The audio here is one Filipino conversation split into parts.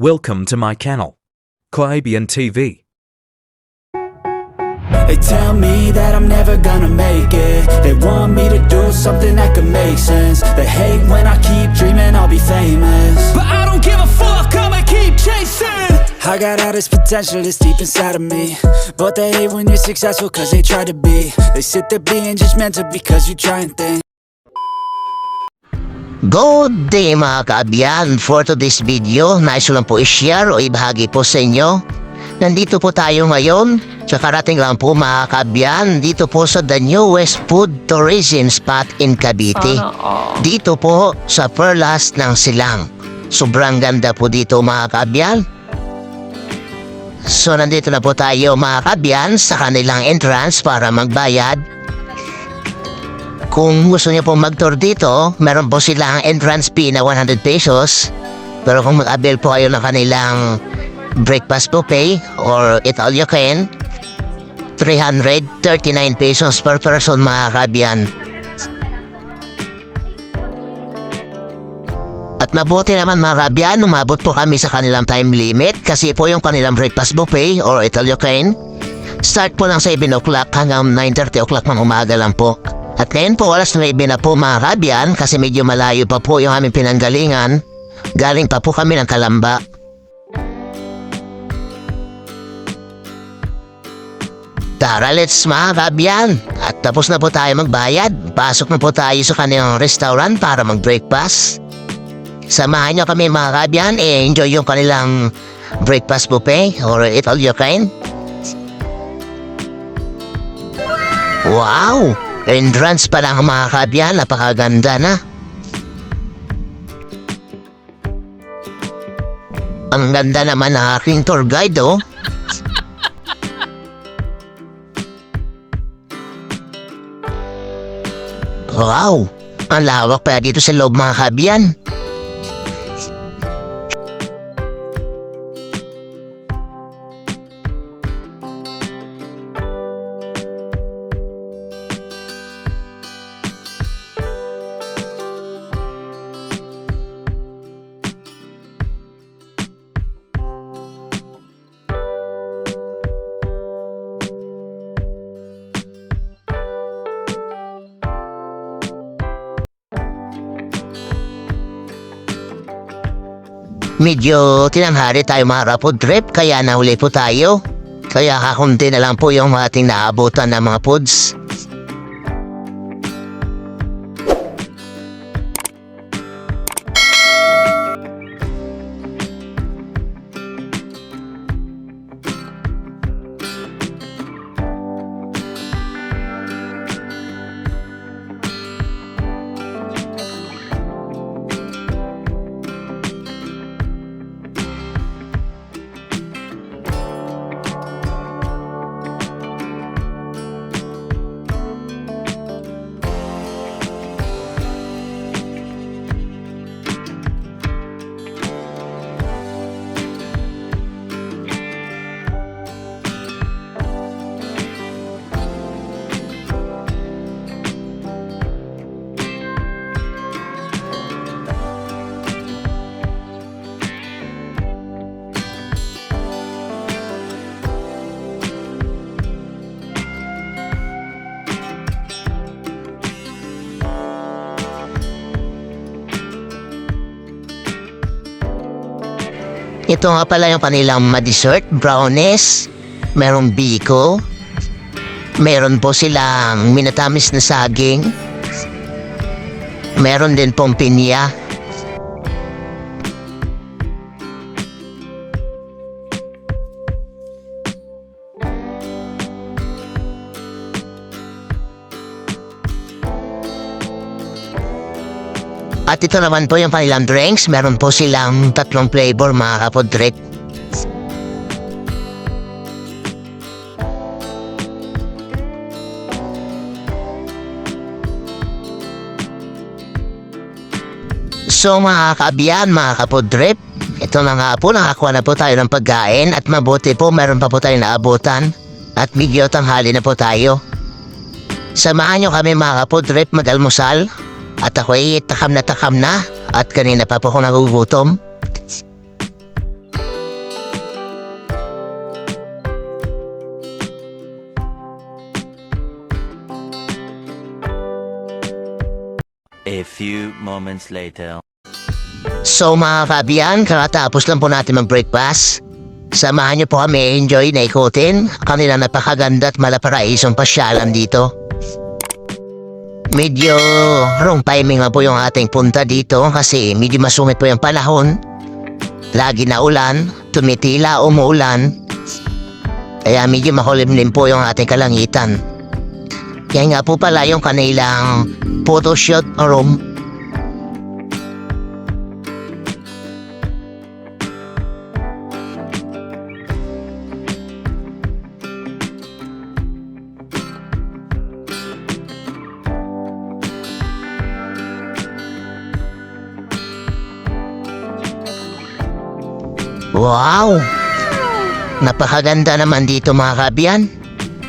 Welcome to my channel. Clabian TV. They tell me that I'm never gonna make it. They want me to do something that could make sense. They hate when I keep dreaming I'll be famous. But I don't give a fuck, I'ma keep chasing. I got all this potential that's deep inside of me. But they hate when you're successful cause they try to be. They sit there being judgmental because you try and think Good day mga kaabyan! For today's video, nais ko lang po i-share o ibahagi po sa inyo. Nandito po tayo ngayon, sa karating lang po mga kaabyan, dito po sa the newest food tourism spot in Cavite. Dito po sa Perlas ng Silang. Sobrang ganda po dito mga kaabyan. So nandito na po tayo mga kaabyan sa kanilang entrance para magbayad. Kung gusto niyo pong mag-tour dito, meron po silang entrance fee na 100 pesos. Pero kung mag-avail po kayo ng kanilang breakfast buffet or eat all you can, 339 pesos per person mga kabyan. At mabuti naman mga kabyan, umabot po kami sa kanilang time limit kasi po yung kanilang breakfast buffet or eat all you can. Start po ng 7 o'clock hanggang 9.30 o'clock ng umaga lang po. At ngayon po na ibi na po mga kabyan kasi medyo malayo pa po yung aming pinanggalingan. Galing pa po kami ng Kalamba. Tara, let's mga kabyan. At tapos na po tayo magbayad. Pasok na po tayo sa kanilang restaurant para mag-breakfast. Samahan nyo kami mga kabyan. Eh, enjoy yung kanilang breakfast buffet or eat all you can. Wow! Entrance pa lang mga kabyan, napakaganda na. Ang ganda naman ng aking tour guide, oh. Wow! Ang lawak pa dito sa loob mga kabyan. Medyo tinanghari tayo mga rapod trip kaya nahuli po tayo. Kaya kakunti na lang po yung ating naabutan ng mga foods. Ito nga pala yung kanilang ma-dessert, brownies, merong biko, meron po silang minatamis na saging, meron din pong pinya, At ito naman po yung kanilang drinks. Meron po silang tatlong flavor mga kapodrip. So mga kaabiyan, mga kapodrip, ito na nga po, nakakuha na po tayo ng pagkain at mabuti po meron pa po tayong naabutan at bigyo tanghali na po tayo. Samahan nyo kami mga kapodrip mag-almusal at ako'y takam na takam na at kanina pa po ako nagugutom. A few moments later. So mga Fabian, kakatapos lang po natin ang breakfast. Samahan niyo po kami enjoy na ikutin ang kanilang napakaganda at malaparaisong pasyalan dito. Medyo wrong timing nga po yung ating punta dito kasi medyo masungit po yung panahon. Lagi na ulan, tumitila umuulan. Kaya medyo makulimlim po yung ating kalangitan. Kaya nga po pala yung kanilang photoshoot room Wow! Napakaganda naman dito mga kabiyan.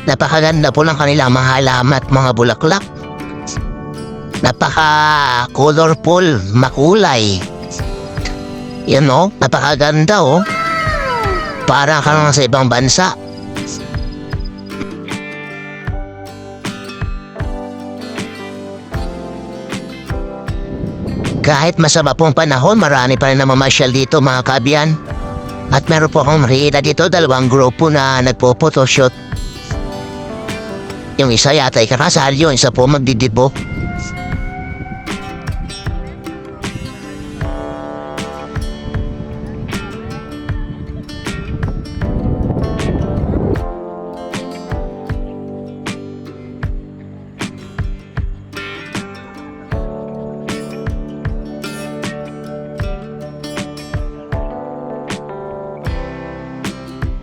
Napakaganda po ng kanilang mga halaman at mga bulaklak. Napaka-colorful, makulay. Yan o, napakaganda o. Parang ka sa ibang bansa. Kahit masama pong panahon, marami pa rin namamasyal dito mga kabiyan. At meron po akong nakikita dito dalawang grupo na nagpo-photoshoot. Yung isa yata ay kakasal yun, isa po magdidibo.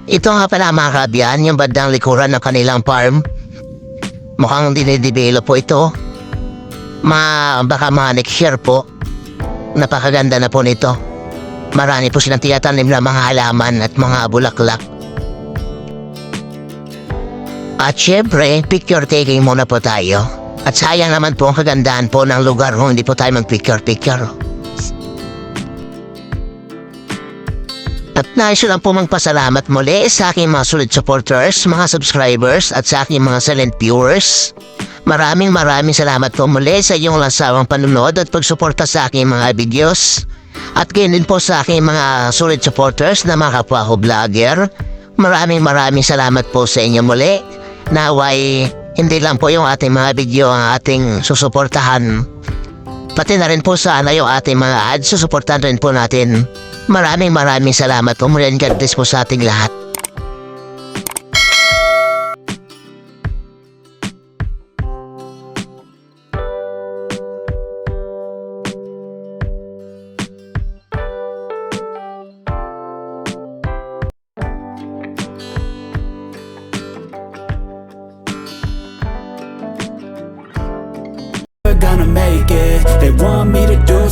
Ito nga pala mga kabiyan, yung bandang likuran ng kanilang farm. Mukhang dinidevelop po ito. Ma, baka mga next po. Napakaganda na po nito. Marami po silang tiyatanim na mga halaman at mga bulaklak. At syempre, picture taking muna po tayo. At sayang naman po ang kagandahan po ng lugar kung hindi po tayo mag-picture-picture. At nais ko lang po magpasalamat muli sa aking mga solid supporters, mga subscribers at sa aking mga silent viewers. Maraming maraming salamat po muli sa iyong lansawang panunod at pagsuporta sa aking mga videos. At gayon din po sa aking mga solid supporters na mga kapwa ko vlogger. Maraming maraming salamat po sa inyo muli. Naway, hindi lang po yung ating mga video ang ating susuportahan. Pati na rin po sana yung ating mga ads, susuportahan rin po natin. Maraming maraming salamat po muli and God po sa ating lahat.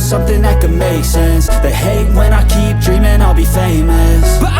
something that could make sense They hate when I keep be famous. But